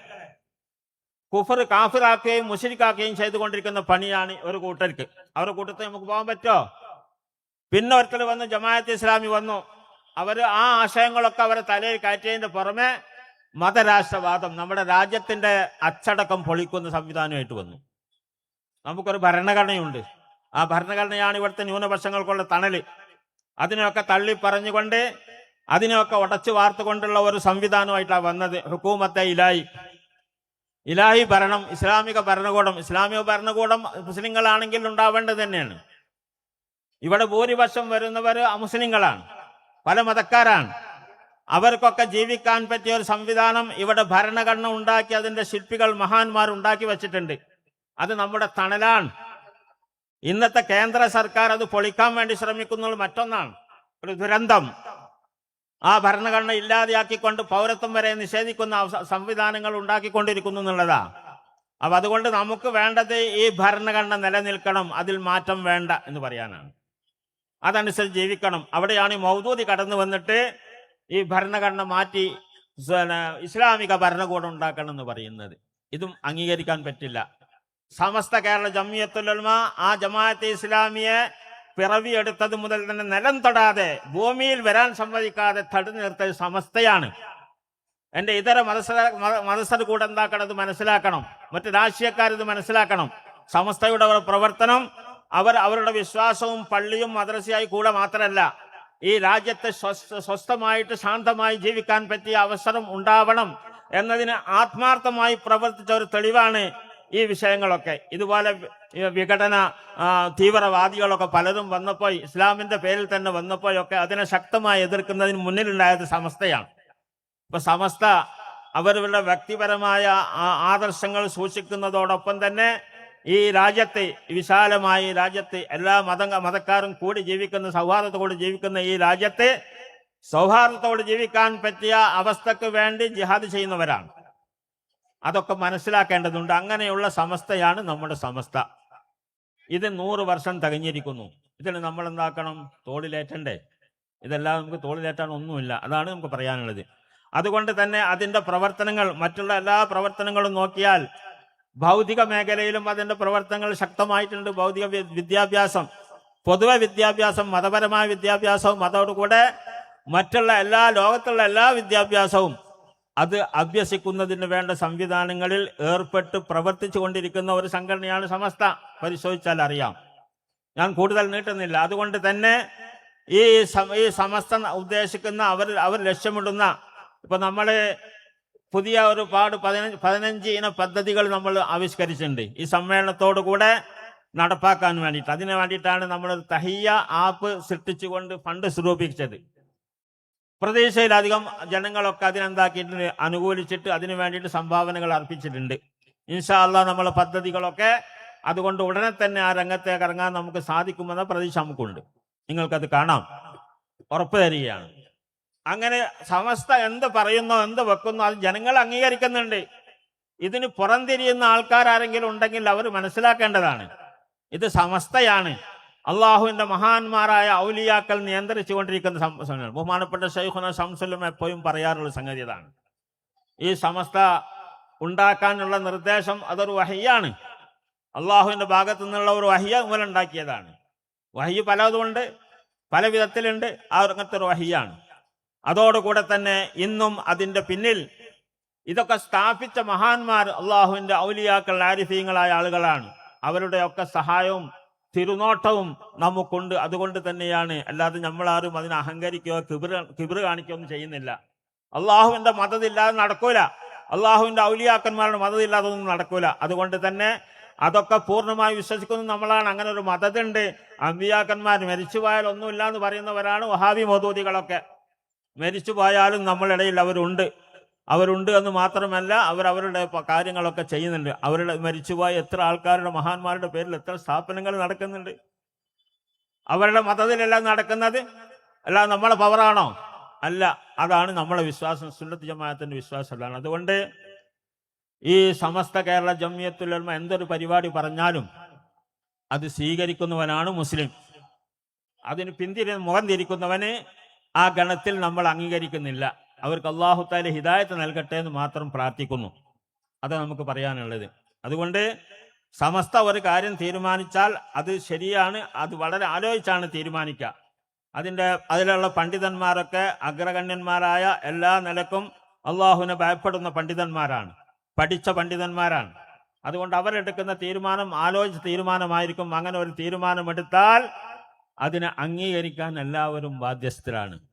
കുഫർ കാഫിറാക്കുകയും മുസ്ലിക്കാക്കുകയും ചെയ്തുകൊണ്ടിരിക്കുന്ന പണിയാണ് ഒരു കൂട്ടർക്ക്. അവരുടെ കൂട്ടത്തിൽ നമുക്ക് പോകാൻ പറ്റുമോ? പിന്നെ ഒരിക്കൽ വന്ന് ജമാഅത്ത് ഇസ്ലാമി വന്നു. അവർ ആ ആശയങ്ങളൊക്കെ അവരെ തലയിൽ കയറ്റിയതിന്റെ പുറമെ മതരാഷ്ട്രവാദം നമ്മുടെ രാജ്യത്തിന്റെ അച്ചടക്കം പൊളിക്കുന്ന സംവിധാനമായിട്ട് വന്നു. നമുക്കൊരു ഭരണഘടനയുണ്ട്. ആ ഭരണഘടനയാണ് ഇവിടുത്തെ ന്യൂനപക്ഷങ്ങൾക്കുള്ള തണൽ. അതിനെയൊക്കെ തള്ളി പറഞ്ഞുകൊണ്ട് അതിനെയൊക്കെ ഉടച്ചു വാർത്തുകൊണ്ടുള്ള ഒരു സംവിധാനമായിട്ടാണ് വന്നത് ഹുക്കൂമത്തെ ഇലായി ഇലാഹി ഭരണം ഇസ്ലാമിക ഭരണകൂടം. ഇസ്ലാമിക ഭരണകൂടം മുസ്ലിങ്ങളാണെങ്കിൽ ഉണ്ടാവേണ്ടത് തന്നെയാണ്. ഇവിടെ ഭൂരിപക്ഷം വരുന്നവർ അമുസ്ലിങ്ങളാണ്. പല മതക്കാരാണ്. അവർക്കൊക്കെ ജീവിക്കാൻ പറ്റിയ ഒരു സംവിധാനം ഇവിടെ ഭരണഘടന ഉണ്ടാക്കി അതിന്റെ ശില്പികൾ മഹാന്മാർ ഉണ്ടാക്കി വെച്ചിട്ടുണ്ട്. അത് നമ്മുടെ തണലാണ്. ഇന്നത്തെ കേന്ദ്ര സർക്കാർ അത് പൊളിക്കാൻ വേണ്ടി ശ്രമിക്കുന്നത് മറ്റൊന്നാണ്. ഒരു ദുരന്തം. ആ ഭരണഘടന ഇല്ലാതെയാക്കിക്കൊണ്ട് പൗരത്വം വരെ നിഷേധിക്കുന്ന സംവിധാനങ്ങൾ ഉണ്ടാക്കിക്കൊണ്ടിരിക്കുന്നു എന്നുള്ളതാ. അപ്പൊ അതുകൊണ്ട് നമുക്ക് വേണ്ടത് ഈ ഭരണഘടന നിലനിൽക്കണം അതിൽ മാറ്റം വേണ്ട എന്ന് പറയാനാണ്. അതനുസരിച്ച് ജീവിക്കണം. അവിടെയാണ് ഈ മൗദൂദി കടന്നു വന്നിട്ട് ഈ ഭരണഘടന മാറ്റി ഇസ്ലാമിക ഭരണകൂടം ഉണ്ടാക്കണം എന്ന് പറയുന്നത്. ഇതും അംഗീകരിക്കാൻ പറ്റില്ല. സമസ്ത കേരള ജമിയത്തുലമ ആ ജമാഅത്തെ ഇസ്ലാമിയെ പിറവിയെടുത്തത് മുതൽ തന്നെ നിലം തൊടാതെ ഭൂമിയിൽ വരാൻ സമ്മതിക്കാതെ തടഞ്ഞു നിർത്തിയത് സമസ്തയാണ്. എന്റെ ഇതര മതസ്ഥ മതസ്ഥർ കൂടെ എന്താക്കണം? ഇത് മനസ്സിലാക്കണം. മറ്റ് രാഷ്ട്രീയക്കാർ ഇത് മനസ്സിലാക്കണം. സമസ്തയുടെ പ്രവർത്തനം അവർ അവരുടെ വിശ്വാസവും പള്ളിയും മദ്രസയായി കൂടെ മാത്രമല്ല ഈ രാജ്യത്തെ സ്വസ്ഥ സ്വസ്ഥമായിട്ട് ശാന്തമായി ജീവിക്കാൻ പറ്റിയ അവസരം ഉണ്ടാവണം എന്നതിന് ആത്മാർത്ഥമായി പ്രവർത്തിച്ച ഒരു തെളിവാണ് ഈ വിഷയങ്ങളൊക്കെ. ഇതുപോലെ വിഘടന തീവ്രവാദികളൊക്കെ പലതും വന്നപ്പോൾ ഇസ്ലാമിന്റെ പേരിൽ തന്നെ വന്നപ്പോഴൊക്കെ അതിനെ ശക്തമായി എതിർക്കുന്നതിന് മുന്നിലുണ്ടായത് സമസ്തയാണ്. ഇപ്പൊ സമസ്ത അവരുടെ വ്യക്തിപരമായ ആദർശങ്ങൾ സൂക്ഷിക്കുന്നതോടൊപ്പം തന്നെ ഈ രാജ്യത്ത് വിശാലമായി രാജ്യത്ത് എല്ലാ മത മതക്കാരും കൂടി ജീവിക്കുന്ന സൗഹാർദ്ദത്തോട് ജീവിക്കുന്ന ഈ രാജ്യത്ത് സൗഹാർദ്ദത്തോട് ജീവിക്കാൻ പറ്റിയ അവസ്ഥക്ക് വേണ്ടി ജിഹാദ് ചെയ്യുന്നവരാണ്. അതൊക്കെ മനസ്സിലാക്കേണ്ടതുണ്ട്. അങ്ങനെയുള്ള സമസ്തയാണ് നമ്മുടെ സമസ്ത. ഇത് നൂറ് വർഷം തികഞ്ഞിരിക്കുന്നു. ഇതിന് നമ്മൾ എന്താക്കണം തോളിലേറ്റണ്ടേ? ഇതെല്ലാം നമുക്ക് തോളിലേറ്റാൻ ഒന്നുമില്ല. അതാണ് നമുക്ക് പറയാനുള്ളത്. അതുകൊണ്ട് തന്നെ അതിന്റെ പ്രവർത്തനങ്ങൾ മറ്റുള്ള എല്ലാ പ്രവർത്തനങ്ങളും നോക്കിയാൽ ഭൗതിക മേഖലയിലും അതിന്റെ പ്രവർത്തനങ്ങൾ ശക്തമായിട്ടുണ്ട്. ഭൗതിക വിദ്യാഭ്യാസം പൊതുവെ വിദ്യാഭ്യാസം മതപരമായ വിദ്യാഭ്യാസവും അതോടുകൂടെ മറ്റുള്ള എല്ലാ ലോകത്തുള്ള എല്ലാ വിദ്യാഭ്യാസവും അത് അഭ്യസിക്കുന്നതിന് വേണ്ട സംവിധാനങ്ങളിൽ ഏർപ്പെട്ട് പ്രവർത്തിച്ചു കൊണ്ടിരിക്കുന്ന ഒരു സംഘടനയാണ് സമസ്ത. പരിശോധിച്ചാൽ അറിയാം. ഞാൻ കൂടുതൽ നീട്ടുന്നില്ല. അതുകൊണ്ട് തന്നെ ഈ ഈ സമസ്ത ഉദ്ദേശിക്കുന്ന അവർ അവർ ലക്ഷ്യമിടുന്ന ഇപ്പൊ നമ്മൾ പുതിയ ഒരു ഒരുപാട് പതിനഞ്ച് പതിനഞ്ച് ഇന പദ്ധതികൾ നമ്മൾ ആവിഷ്കരിച്ചിട്ടുണ്ട്. ഈ സമ്മേളനത്തോടു കൂടെ നടപ്പാക്കാൻ വേണ്ടിയിട്ട്. അതിനു വേണ്ടിയിട്ടാണ് നമ്മൾ തഹിയ ആപ്പ് സൃഷ്ടിച്ചുകൊണ്ട് ഫണ്ട് സ്വരൂപിച്ചത്. പ്രതീക്ഷയിലധികം ജനങ്ങളൊക്കെ അതിനെന്താക്കിയിട്ടുണ്ട്? അനുകൂലിച്ചിട്ട് അതിനു വേണ്ടിയിട്ട് സംഭാവനകൾ അർപ്പിച്ചിട്ടുണ്ട്. ഇൻഷാ അല്ലാ നമ്മളെ പദ്ധതികളൊക്കെ അതുകൊണ്ട് ഉടനെ തന്നെ ആ രംഗത്തേക്ക് ഇറങ്ങാൻ നമുക്ക് സാധിക്കുമെന്ന പ്രതീക്ഷ നമുക്കുണ്ട്. നിങ്ങൾക്കത് കാണാം. ഉറപ്പ് തരികയാണ് അങ്ങനെ സമസ്ത എന്ത് പറയുന്നോ എന്ത് വെക്കുന്നോ അത് ജനങ്ങൾ അംഗീകരിക്കുന്നുണ്ട്. ഇതിന് പുറംതിരിയുന്ന ആൾക്കാരാരെങ്കിലും ഉണ്ടെങ്കിൽ അവർ മനസ്സിലാക്കേണ്ടതാണ്. ഇത് സമസ്തയാണ്. അള്ളാഹുവിന്റെ മഹാന്മാരായ ഔലിയാക്കൾ നിയന്ത്രിച്ചു കൊണ്ടിരിക്കുന്ന സം- സംഗതിയാണ് ബഹുമാനപ്പെട്ട ഷെയ്ഖുന ശംസുലും എപ്പോഴും പറയാറുള്ള സംഗതി ഇതാണ്. ഈ സമസ്ത ഉണ്ടാക്കാനുള്ള നിർദ്ദേശം അതൊരു വഹിയാണ് അള്ളാഹുവിന്റെ ഭാഗത്തു നിന്നുള്ള ഒരു വഹിയ മൂലമുണ്ടാക്കിയതാണ് വഹി പലതുമുണ്ട് പല വിധത്തിലുണ്ട് ആ അങ്ങനത്തെ ഒരു വഹിയാണ് അതോടുകൂടെ തന്നെ ഇന്നും അതിന്റെ പിന്നിൽ ഇതൊക്കെ സ്ഥാപിച്ച മഹാന്മാർ അള്ളാഹുവിന്റെ ഔലിയാക്കൾ ആരിഫീങ്ങളായ ആളുകളാണ്. അവരുടെയൊക്കെ സഹായവും തിരുനോട്ടവും നമുക്കുണ്ട്. അതുകൊണ്ട് തന്നെയാണ്. അല്ലാതെ നമ്മളാരും അതിനെ അഹങ്കരിക്കുകയോ കിബിർ കിബിറ് കാണിക്കുകയോ ഒന്നും ചെയ്യുന്നില്ല അള്ളാഹുവിന്റെ മതത്തില്ലാതെ നടക്കൂല. അള്ളാഹുവിന്റെ ഔലിയാക്കന്മാരുടെ മതത്തില്ലാതെ ഒന്നും നടക്കൂല. അതുകൊണ്ട് തന്നെ അതൊക്കെ പൂർണമായി വിശ്വസിക്കുന്ന നമ്മളാണ്. അങ്ങനെ ഒരു മതതുണ്ട് അമ്പിയാക്കന്മാർ മരിച്ചുപോയാൽ ഒന്നുമില്ല എന്ന് പറയുന്നവരാണ് വഹാബി മൗദൂദികളൊക്കെ. മരിച്ചു പോയാലും നമ്മളിടയിൽ അവരുണ്ട്. അവരുണ്ട് എന്ന് മാത്രമല്ല അവർ അവരുടെ കാര്യങ്ങളൊക്കെ ചെയ്യുന്നുണ്ട്. അവരുടെ മരിച്ചുപോയ എത്ര ആൾക്കാരുടെ മഹാന്മാരുടെ പേരിൽ എത്ര സ്ഥാപനങ്ങൾ നടക്കുന്നുണ്ട്. അവരുടെ മതത്തിലെല്ലാം നടക്കുന്നത്? അല്ല നമ്മളെ പവറാണോ അല്ല അതാണ് നമ്മളെ വിശ്വാസം. സുന്നത്ത് ജമാഅത്തിന്റെ വിശ്വാസമല്ലാണ്. അതുകൊണ്ട് ഈ സമസ്ത കേരള ജമിയത്തുലമ എന്തൊരു പരിപാടി പറഞ്ഞാലും അത് സ്വീകരിക്കുന്നവനാണ് മുസ്ലിം. അതിന് പിന്തിരി മുഖം തിരിക്കുന്നവന് ആ ഗണത്തിൽ നമ്മൾ അംഗീകരിക്കുന്നില്ല. അവർക്ക് അള്ളാഹുത്താലെ ഹിദായത്ത് നൽകട്ടെ എന്ന് മാത്രം പ്രാർത്ഥിക്കുന്നു. അത് നമുക്ക് പറയാനുള്ളത്. അതുകൊണ്ട് സമസ്ത ഒരു കാര്യം തീരുമാനിച്ചാൽ അത് ശരിയാണ് അത് വളരെ ആലോചിച്ചാണ് തീരുമാനിക്കുക. അതിന്റെ അതിലുള്ള പണ്ഡിതന്മാരൊക്കെ അഗ്രഗണ്യന്മാരായ എല്ലാ നിലക്കും അള്ളാഹുവിനെ ഭയപ്പെടുന്ന പണ്ഡിതന്മാരാണ് പഠിച്ച പണ്ഡിതന്മാരാണ്. അതുകൊണ്ട് അവരെടുക്കുന്ന തീരുമാനം ആലോചിച്ച തീരുമാനമായിരിക്കും. അങ്ങനെ ഒരു തീരുമാനമെടുത്താൽ അതിനെ അംഗീകരിക്കാൻ എല്ലാവരും ബാധ്യസ്ഥരാണ്.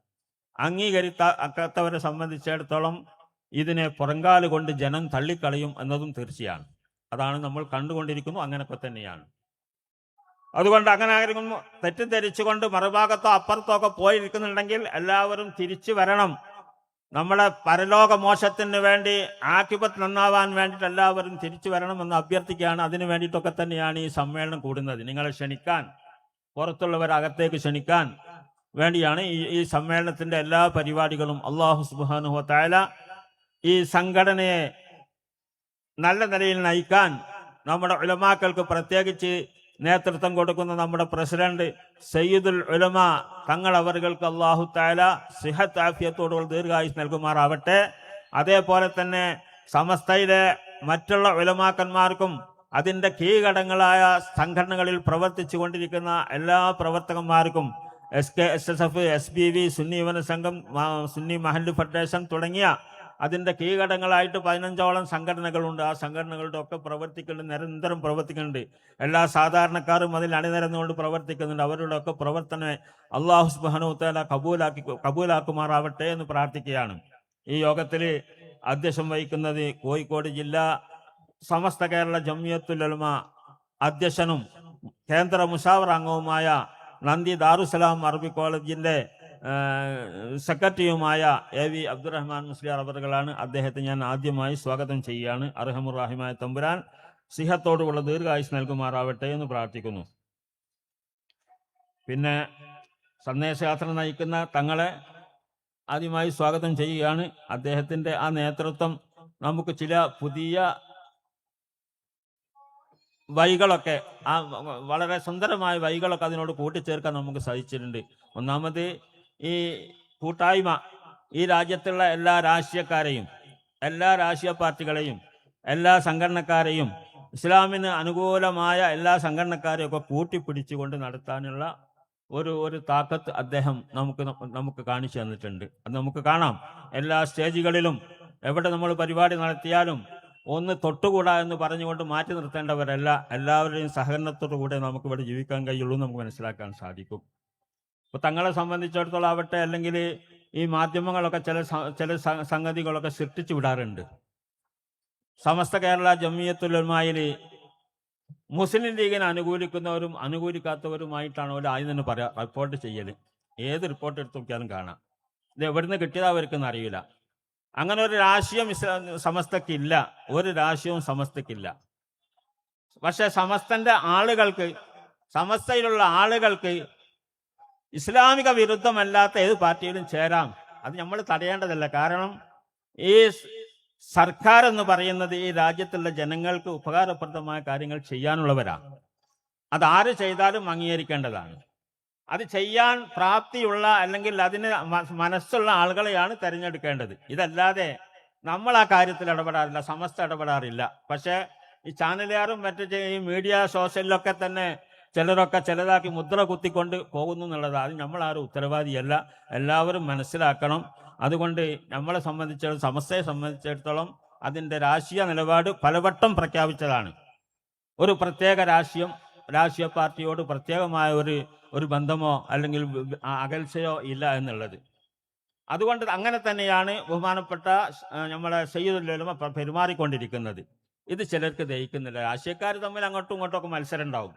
അംഗീകരിക്കാത്തവരെ സംബന്ധിച്ചിടത്തോളം ഇതിനെ പുറങ്കാൽ കൊണ്ട് ജനം തള്ളിക്കളയും എന്നതും തീർച്ചയാണ്. അതാണ് നമ്മൾ കണ്ടുകൊണ്ടിരിക്കുന്നു അങ്ങനെയൊക്കെ തന്നെയാണ്. അതുകൊണ്ട് അങ്ങനെ ആരെങ്കിലും തെറ്റിദ്ധരിച്ചുകൊണ്ട് മറുഭാഗത്തോ അപ്പുറത്തോ ഒക്കെ പോയിരിക്കുന്നുണ്ടെങ്കിൽ എല്ലാവരും തിരിച്ചു വരണം. നമ്മളെ പരലോകമോശത്തിന് വേണ്ടി ആക്കിപത്ത് നന്നാവാൻ വേണ്ടിയിട്ട് എല്ലാവരും തിരിച്ചു വരണമെന്ന് അഭ്യർത്ഥിക്കുകയാണ്. അതിനു വേണ്ടിയിട്ടൊക്കെ തന്നെയാണ് ഈ സമ്മേളനം കൂടുന്നത്. നിങ്ങളെ ക്ഷണിക്കാൻ പുറത്തുള്ളവരകത്തേക്ക് ക്ഷണിക്കാൻ. വേണ്ടിയാണ് ഈ ഈ സമ്മേളനത്തിന്റെ എല്ലാ പരിപാടികളും അള്ളാഹു സുബാനുഹ തായാല ഈ സംഘടനയെ നല്ല നിലയിൽ നയിക്കാൻ നമ്മുടെ ഉലമാക്കൾക്ക് പ്രത്യേകിച്ച് നേതൃത്വം കൊടുക്കുന്ന നമ്മുടെ പ്രസിഡന്റ് സയ്യിദുൽ ഉലമ തങ്ങൾ അവർക്ക് അള്ളാഹു താല സിഹത്ത് ആഫിയത്തോടുകൾ ദീർഘായുസ് നൽകുമാറാവട്ടെ. അതേപോലെ തന്നെ സമസ്തയിലെ മറ്റുള്ള ഉലമാക്കന്മാർക്കും അതിന്റെ കീഴടങ്ങളായ സംഘടനകളിൽ പ്രവർത്തിച്ചു കൊണ്ടിരിക്കുന്ന എല്ലാ പ്രവർത്തകന്മാർക്കും S K S S F S B V Sunni യുവന സംഘം സുന്നി മഹല്ല് ഫെഡറേഷൻ തുടങ്ങിയ അതിന്റെ കീഴടങ്ങളായിട്ട് പതിനഞ്ചോളം സംഘടനകളുണ്ട്. ആ സംഘടനകളുടെ ഒക്കെ പ്രവർത്തിക്കുന്നുണ്ട് നിരന്തരം പ്രവർത്തിക്കുന്നുണ്ട്. എല്ലാ സാധാരണക്കാരും അതിൽ അണിനിരന്നുകൊണ്ട് പ്രവർത്തിക്കുന്നുണ്ട്. അവരുടെ ഒക്കെ പ്രവർത്തനം അള്ളാഹു സുബാനുത്തല കബൂലാക്കി കബൂലാക്കുമാറാവട്ടെ എന്ന് പ്രാർത്ഥിക്കുകയാണ്. ഈ യോഗത്തിൽ അധ്യക്ഷം വഹിക്കുന്നത് കോഴിക്കോട് ജില്ലാ സമസ്ത കേരള ജമിയത്തുലമ അധ്യക്ഷനും കേന്ദ്ര മുഷാവർ അംഗവുമായ നന്ദി ദാറുസലാം അറബി കോളേജിന്റെ സെക്രട്ടറിയുമായ എ വി അബ്ദുറഹ്മാൻ മുസ്ലിയാർ അവറുകളാണ് അദ്ദേഹത്തെ ഞാൻ ആദ്യമായി സ്വാഗതം ചെയ്യുകയാണ്. അർഹമുറാഹിമായ തമ്പുരാൻ സിഹത്തോടുള്ള ദീർഘായുസ് നൽകുമാറാവട്ടെ എന്ന് പ്രാർത്ഥിക്കുന്നു. പിന്നെ സന്ദേശയാത്ര നയിക്കുന്ന തങ്ങളെ ആദ്യമായി സ്വാഗതം ചെയ്യുകയാണ്. അദ്ദേഹത്തിന്റെ ആ നേതൃത്വം നമുക്ക് ചില പുതിയ വഴികളൊക്കെ ആ വളരെ സുന്ദരമായ വഴികളൊക്കെ അതിനോട് കൂട്ടിച്ചേർക്കാൻ നമുക്ക് സാധിച്ചിട്ടുണ്ട്. ഒന്നാമത് ഈ കൂട്ടായ്മ ഈ രാജ്യത്തുള്ള എല്ലാ രാഷ്ട്രീയക്കാരെയും എല്ലാ രാഷ്ട്രീയ പാർട്ടികളെയും എല്ലാ സംഘടനക്കാരെയും ഇസ്ലാമിന് അനുകൂലമായ എല്ലാ സംഘടനക്കാരെയും ഒക്കെ കൂട്ടിപ്പിടിച്ചുകൊണ്ട് നടത്താനുള്ള ഒരു ഒരു താക്കത്ത് അദ്ദേഹം നമുക്ക് നമുക്ക് കാണിച്ചു തന്നിട്ടുണ്ട്. അത് നമുക്ക് കാണാം. എല്ലാ സ്റ്റേജുകളിലും എവിടെ നമ്മൾ പരിപാടി നടത്തിയാലും ഒന്ന് തൊട്ടുകൂടാ എന്ന് പറഞ്ഞുകൊണ്ട് മാറ്റി നിർത്തേണ്ടവരല്ല. എല്ലാവരുടെയും സഹകരണത്തോടു കൂടെ നമുക്ക് ഇവിടെ ജീവിക്കാൻ കഴിയുള്ളൂ നമുക്ക് മനസ്സിലാക്കാൻ സാധിക്കും. ഇപ്പോൾ തങ്ങളെ സംബന്ധിച്ചിടത്തോളം ആവട്ടെ അല്ലെങ്കിൽ ഈ മാധ്യമങ്ങളൊക്കെ ചില ചില സംഗതികളൊക്കെ സൃഷ്ടിച്ചു വിടാറുണ്ട്. സമസ്ത കേരള ജമിയത്തുലമായിൽ മുസ്ലിം ലീഗിനെ അനുകൂലിക്കുന്നവരും അനുകൂലിക്കാത്തവരുമായിട്ടാണ് അവർ ആദ്യം തന്നെ പറയാ റിപ്പോർട്ട് ചെയ്യൽ ഏത് റിപ്പോർട്ട് എടുത്ത് നോക്കിയാലും കാണാം. ഇത് എവിടുന്ന് കിട്ടിയതാ അവർക്കൊന്നും അറിയില്ല. അങ്ങനെ ഒരു രാഷ്ട്രീയം സമസ്തക്കില്ല. ഒരു രാഷ്ട്രീയവും സമസ്തക്കില്ല. പക്ഷെ സമസ്തന്റെ ആളുകൾക്ക് സമസ്തയിലുള്ള ആളുകൾക്ക് ഇസ്ലാമിക വിരുദ്ധമല്ലാത്ത ഏത് പാർട്ടിയിലും ചേരാം. അത് നമ്മൾ തടയേണ്ടതല്ല. കാരണം ഈ സർക്കാർ എന്ന് പറയുന്നത് ഈ രാജ്യത്തുള്ള ജനങ്ങൾക്ക് ഉപകാരപ്രദമായ കാര്യങ്ങൾ ചെയ്യാനുള്ളവരാണ്. അത് ആര് ചെയ്താലും അംഗീകരിക്കേണ്ടതാണ്. അത് ചെയ്യാൻ പ്രാപ്തിയുള്ള അല്ലെങ്കിൽ അതിന് മനസ്സുള്ള ആളുകളെയാണ് തിരഞ്ഞെടുക്കേണ്ടത്. ഇതല്ലാതെ നമ്മൾ ആ കാര്യത്തിൽ ഇടപെടാറില്ല സമസ്ത ഇടപെടാറില്ല. പക്ഷേ ഈ ചാനലുകാരും മറ്റു ഈ മീഡിയ സോഷ്യലിലൊക്കെ തന്നെ ചിലരൊക്കെ ചിലതാക്കി മുദ്ര കുത്തിക്കൊണ്ട് പോകുന്നു എന്നുള്ളത് അത് നമ്മൾ ആരും ഉത്തരവാദിയല്ല. എല്ലാവരും മനസ്സിലാക്കണം. അതുകൊണ്ട് നമ്മളെ സംബന്ധിച്ചിടത്തോളം സമസ്തയെ സംബന്ധിച്ചിടത്തോളം അതിന്റെ രാഷ്ട്രീയ നിലപാട് പലവട്ടം പ്രഖ്യാപിച്ചതാണ്. ഒരു പ്രത്യേക രാഷ്ട്രീയം രാഷ്ട്രീയ പാർട്ടിയോട് പ്രത്യേകമായ ഒരു ഒരു ബന്ധമോ അല്ലെങ്കിൽ അകൽച്ചയോ ഇല്ല എന്നുള്ളത്. അതുകൊണ്ട് അങ്ങനെ തന്നെയാണ് ബഹുമാനപ്പെട്ട നമ്മുടെ പ- പെരുമാറിക്കൊണ്ടിരിക്കുന്നത്. ഇത് ചിലർക്ക് ദഹിക്കുന്നില്ല. രാഷ്ട്രീയക്കാർ തമ്മിൽ അങ്ങോട്ടും ഇങ്ങോട്ടും ഒക്കെ മത്സരം ഉണ്ടാവും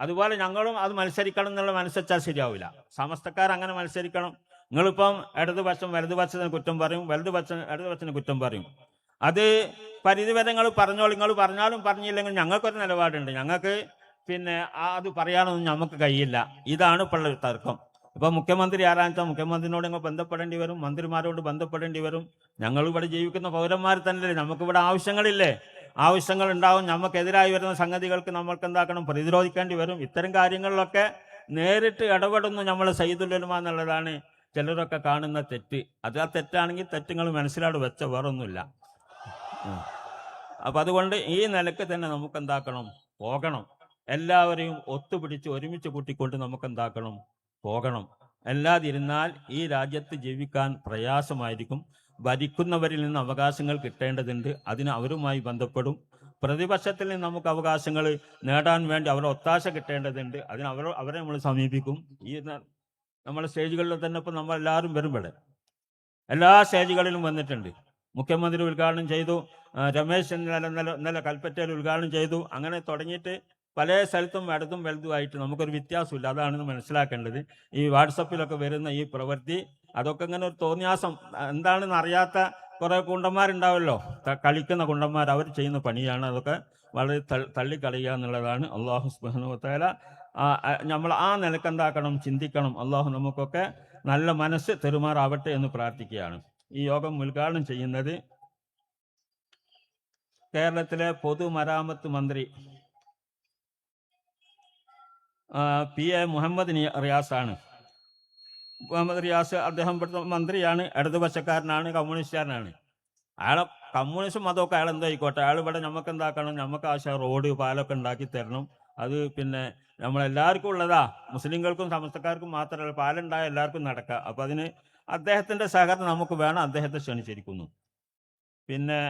അതുപോലെ ഞങ്ങളും അത് മത്സരിക്കണം എന്നുള്ള മനസ്സെച്ചാൽ ശരിയാവില്ല. സമസ്തക്കാർ അങ്ങനെ മത്സരിക്കണം. നിങ്ങളിപ്പം ഇടതുപക്ഷം വലതുപക്ഷത്തിന് കുറ്റം പറയും വലതുപക്ഷം ഇടതുപക്ഷത്തിന് കുറ്റം പറയും. അത് പരിധിവരെ നിങ്ങൾ പറഞ്ഞോളൂ. നിങ്ങൾ പറഞ്ഞാലും പറഞ്ഞില്ലെങ്കിൽ ഞങ്ങൾക്കൊരു നിലപാടുണ്ട്. ഞങ്ങൾക്ക് പിന്നെ അത് പറയാനൊന്നും നമുക്ക് കഴിയില്ല. ഇതാണ് ഇപ്പോള്ള തർക്കം. ഇപ്പൊ മുഖ്യമന്ത്രി ആരാന്ന് വെച്ചാൽ മുഖ്യമന്ത്രിനോട് ഞങ്ങൾ ബന്ധപ്പെടേണ്ടി വരും മന്ത്രിമാരോട് ബന്ധപ്പെടേണ്ടി വരും. ഞങ്ങൾ ഇവിടെ ജീവിക്കുന്ന പൗരന്മാർ തന്നെ നമുക്കിവിടെ ആവശ്യങ്ങളില്ലേ? ആവശ്യങ്ങൾ ഉണ്ടാവും നമുക്കെതിരായി വരുന്ന സംഗതികൾക്ക് നമ്മൾക്ക് എന്താക്കണം? പ്രതിരോധിക്കേണ്ടി വരും. ഇത്തരം കാര്യങ്ങളിലൊക്കെ നേരിട്ട് ഇടപെടുന്നു നമ്മൾ സയ്യിദുലുലമ എന്നുള്ളതാണ് ചിലരൊക്കെ കാണുന്ന തെറ്റ്. അത് ആ തെറ്റാണെങ്കിൽ തെറ്റുകൾ മനസ്സിലാട് വെച്ച വേറൊന്നുമില്ല. അപ്പം അതുകൊണ്ട് ഈ നിലയ്ക്ക് തന്നെ നമുക്ക് എന്താക്കണം? പോകണം. എല്ലാവരെയും ഒത്തുപിടിച്ച് ഒരുമിച്ച് കൂട്ടിക്കൊണ്ട് നമുക്ക് എന്താക്കണം പോകണം. അല്ലാതിരുന്നാൽ ഈ രാജ്യത്ത് ജീവിക്കാൻ പ്രയാസമായിരിക്കും. ഭരിക്കുന്നവരിൽ നിന്ന് അവകാശങ്ങൾ കിട്ടേണ്ടതുണ്ട്. അതിന് അവരുമായി ബന്ധപ്പെടും. പ്രതിപക്ഷത്തിൽ നിന്ന് നമുക്ക് അവകാശങ്ങൾ നേടാൻ വേണ്ടി അവരുടെ ഒത്താശ കിട്ടേണ്ടതുണ്ട്. അതിന് അവർ അവരെ നമ്മൾ സമീപിക്കും. ഈ നമ്മളെ സ്റ്റേജുകളിൽ തന്നെ ഇപ്പം നമ്മൾ എല്ലാവരും വരുമ്പോൾ എല്ലാ സ്റ്റേജുകളിലും വന്നിട്ടുണ്ട്. മുഖ്യമന്ത്രി ഉദ്ഘാടനം ചെയ്തു. രമേശ് ഇന്നലെ ഇന്നലെ ഇന്നലെ കൽപ്പറ്റയിൽ ഉദ്ഘാടനം ചെയ്തു. അങ്ങനെ തുടങ്ങിയിട്ട് പല സ്ഥലത്തും ഇടതും വലുതുമായിട്ട് നമുക്കൊരു വ്യത്യാസമില്ല. അതാണ് മനസ്സിലാക്കേണ്ടത്. ഈ വാട്സപ്പിലൊക്കെ വരുന്ന ഈ പ്രവൃത്തി അതൊക്കെ ഇങ്ങനെ ഒരു തോന്നിയാസം എന്താണെന്ന് അറിയാത്ത കുറെ കുണ്ടന്മാരുണ്ടാവല്ലോ? കളിക്കുന്ന കുണ്ടന്മാർ അവർ ചെയ്യുന്ന പണിയാണ്. അതൊക്കെ വളരെ തള്ളിക്കളയുക എന്നുള്ളതാണ് അള്ളാഹു സുബാനുവത്തേല നമ്മൾ ആ നിലയ്ക്ക് എന്താക്കണം? ചിന്തിക്കണം. അള്ളാഹു നമുക്കൊക്കെ നല്ല മനസ്സ് തെരുമാറാവട്ടെ എന്ന് പ്രാർത്ഥിക്കുകയാണ്. ഈ യോഗം ഉദ്ഘാടനം ചെയ്യുന്നത് കേരളത്തിലെ പൊതുമരാമത്ത് മന്ത്രി പി. എ. മുഹമ്മദ് റിയാസാണ് മുഹമ്മദ് റിയാസ് അദ്ദേഹം ഇവിടുത്തെ മന്ത്രിയാണ് ഇടതുപക്ഷക്കാരനാണ് കമ്മ്യൂണിസ്റ്റുകാരനാണ്. അയാളെ കമ്മ്യൂണിസ്റ്റ് മതമൊക്കെ അയാൾ എന്തോ ആയിക്കോട്ടെ അയാൾ ഇവിടെ നമുക്ക് എന്താക്കണം നമുക്ക് ആവശ്യം റോഡ് പാലൊക്കെ ഉണ്ടാക്കി തരണം. അത് പിന്നെ നമ്മളെല്ലാവർക്കും ഉള്ളതാ. മുസ്ലിങ്ങൾക്കും സമസ്തക്കാർക്കും മാത്രമല്ല പാലുണ്ടായ എല്ലാവർക്കും നടക്കാം. അപ്പം അതിന് അദ്ദേഹത്തിന്റെ സഹകരണം നമുക്ക് വേണം അദ്ദേഹത്തെ ക്ഷണിച്ചിരിക്കുന്നു. പിന്നെ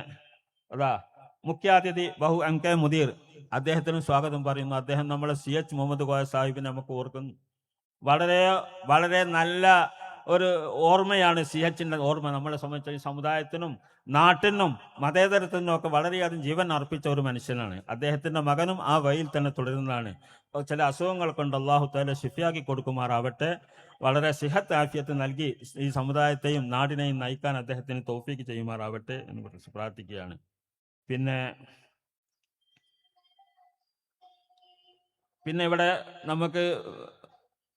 അതാ മുഖ്യാതിഥി ബഹു എം കെ മുദീർ അദ്ദേഹത്തിനും സ്വാഗതം പറയുന്നു. അദ്ദേഹം നമ്മളെ സി എച്ച് മുഹമ്മദ് കോയ സാഹിബിനെ നമുക്ക് ഓർക്കുന്നു. വളരെ വളരെ നല്ല ഒരു ഓർമ്മയാണ് സി എച്ചിന്റെ ഓർമ്മ. നമ്മളെ സംബന്ധിച്ച സമുദായത്തിനും നാട്ടിനും മതേതരത്തിനും ഒക്കെ വളരെയധികം ജീവൻ അർപ്പിച്ച ഒരു മനുഷ്യനാണ്. അദ്ദേഹത്തിന്റെ മകനും ആ വഴിയിൽ തന്നെ തുടരുന്നതാണ്. ചില അസുഖങ്ങൾ കൊണ്ട് അള്ളാഹു താല ഷിഫിയാക്കി കൊടുക്കുമാറാവട്ടെ. വളരെ സിഹത്ത് ആഫിയത്ത് നൽകി ഈ സമുദായത്തെയും നാടിനെയും നയിക്കാൻ അദ്ദേഹത്തിന് തോഫീക്ക് ചെയ്യുമാറാവട്ടെ എന്ന് പ്രാർത്ഥിക്കുകയാണ്. പിന്നെ പിന്നെ ഇവിടെ നമുക്ക്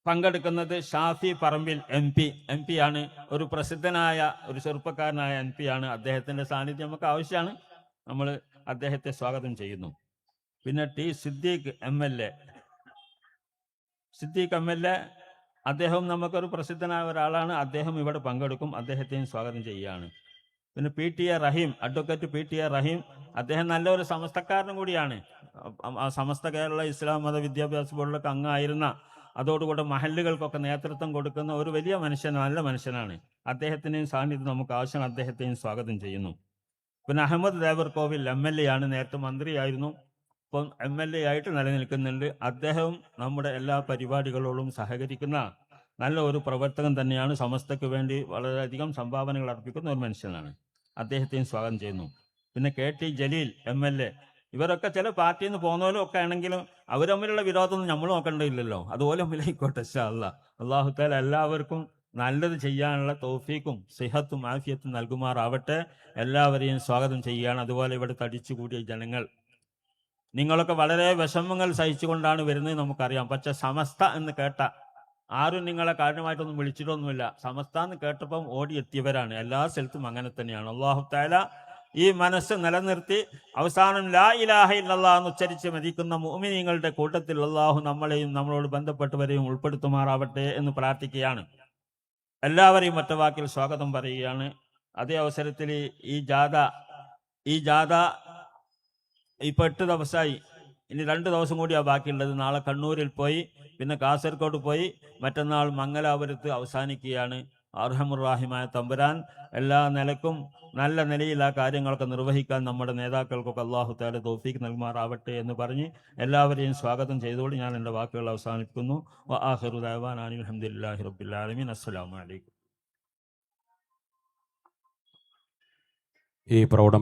പങ്കെടുക്കുന്നത് Shafi Parambil M P M P ആണ്. ഒരു പ്രസിദ്ധനായ ഒരു ചെറുപ്പക്കാരനായ എം പി ആണ്. അദ്ദേഹത്തിന്റെ സാന്നിധ്യം നമുക്ക് ആവശ്യമാണ്. നമ്മൾ അദ്ദേഹത്തെ സ്വാഗതം ചെയ്യുന്നു. പിന്നെ T Siddique M L A Siddique M L A അദ്ദേഹം നമുക്കൊരു പ്രസിദ്ധനായ ഒരാളാണ്. അദ്ദേഹം ഇവിടെ പങ്കെടുക്കും. അദ്ദേഹത്തെയും സ്വാഗതം ചെയ്യുകയാണ്. പിന്നെ P T A Rahim advocate P T A Rahim അദ്ദേഹം നല്ലൊരു സമസ്തക്കാരനും കൂടിയാണ്. സമസ്ത കേരള ഇസ്ലാം മത വിദ്യാഭ്യാസ ബോർഡിലൊക്കെ അംഗമായിരുന്ന അതോടുകൂടെ മഹല്ലുകൾക്കൊക്കെ നേതൃത്വം കൊടുക്കുന്ന ഒരു വലിയ മനുഷ്യൻ നല്ല മനുഷ്യനാണ്. അദ്ദേഹത്തിനെയും സാന്നിധ്യം നമുക്ക് ആവശ്യമാണ്. അദ്ദേഹത്തെയും സ്വാഗതം ചെയ്യുന്നു. പിന്നെ Ahammed Devarkovil M L A ആണ് നേരത്തെ മന്ത്രിയായിരുന്നു. ഇപ്പം എം എൽ എ ആയിട്ട് നിലനിൽക്കുന്നുണ്ട്. അദ്ദേഹം നമ്മുടെ എല്ലാ പരിപാടികളോടും സഹകരിക്കുന്ന നല്ല ഒരു പ്രവർത്തകൻ തന്നെയാണ്. സമസ്തയ്ക്ക് വേണ്ടി വളരെയധികം സംഭാവനകൾ അർപ്പിക്കുന്ന ഒരു മനുഷ്യനാണ്. അദ്ദേഹത്തെയും സ്വാഗതം ചെയ്യുന്നു. പിന്നെ K T Jaleel M L A. ഇവരൊക്കെ ചില പാർട്ടിയിൽ നിന്ന് പോകുന്നവരും ഒക്കെ ആണെങ്കിലും അവർ തമ്മിലുള്ള വിരോധമൊന്നും നമ്മൾ നോക്കേണ്ടതില്ലല്ലോ. അതുപോലെ തമ്മിലായിക്കോട്ടെ അല്ല. അള്ളാഹുത്താല എല്ലാവർക്കും നല്ലത് ചെയ്യാനുള്ള തോഫീക്കും സിഹത്തും ആഫിയത്തും നൽകുമാറാവട്ടെ. എല്ലാവരെയും സ്വാഗതം ചെയ്യുകയാണ്. അതുപോലെ ഇവിടെ തടിച്ചുകൂടിയ ജനങ്ങൾ. നിങ്ങളൊക്കെ വളരെ വിഷമങ്ങൾ സഹിച്ചുകൊണ്ടാണ് വരുന്നത് നമുക്കറിയാം. പക്ഷെ സമസ്ത എന്ന് കേട്ട ആരും നിങ്ങളെ കാരണമായിട്ടൊന്നും വിളിച്ചിട്ടൊന്നുമില്ല. സമസ്താന്ന് കേട്ടപ്പം ഓടിയെത്തിയവരാണ്. എല്ലാ സ്ഥലത്തും അങ്ങനെ തന്നെയാണ്. അള്ളാഹു താല ഈ മനസ്സ് നിലനിർത്തി അവസാനം ലാ ഇലാഹ ഇല്ലല്ലാഹ് എന്ന് ഉച്ചരിച്ച് മതിക്കുന്ന മോമിനിങ്ങളുടെ കൂട്ടത്തിൽ അള്ളാഹു നമ്മളെയും നമ്മളോട് ബന്ധപ്പെട്ടവരെയും ഉൾപ്പെടുത്തുമാറാവട്ടെ എന്ന് പ്രാർത്ഥിക്കുകയാണ്. എല്ലാവരെയും മറ്റു വാക്കിൽ സ്വാഗതം പറയുകയാണ്. അതേ അവസരത്തിൽ ഈ ജാഥ ഈ ജാഥ ഇപ്പൊ എട്ട് ദിവസമായി ഇനി രണ്ട് ദിവസം കൂടിയാണ് ബാക്കിയുള്ളത്. നാളെ കണ്ണൂരിൽ പോയി പിന്നെ കാസർഗോഡ് പോയി മറ്റന്നാൾ മംഗലാപുരത്ത് അവസാനിക്കുകയാണ് അർഹമുറാഹിമായ തമ്പുരാൻ. എല്ലാ നിലക്കും നല്ല നിലയിൽ ആ കാര്യങ്ങളൊക്കെ നിർവഹിക്കാൻ നമ്മുടെ നേതാക്കൾക്കൊക്കെ അള്ളാഹു താല തോഫീക്ക് നൽകുമാറാവട്ടെ എന്ന് പറഞ്ഞ് എല്ലാവരെയും സ്വാഗതം ചെയ്തുകൊണ്ട് ഞാൻ എന്റെ വാക്കുകൾ അവസാനിപ്പിക്കുന്നു. ആഹിറു ദാവാൻ അലഹമുല്ലാഹി റബ്ബുലാലമീൻ അസ്സലാമു അലൈക്കും. ഈ പ്രൗഢ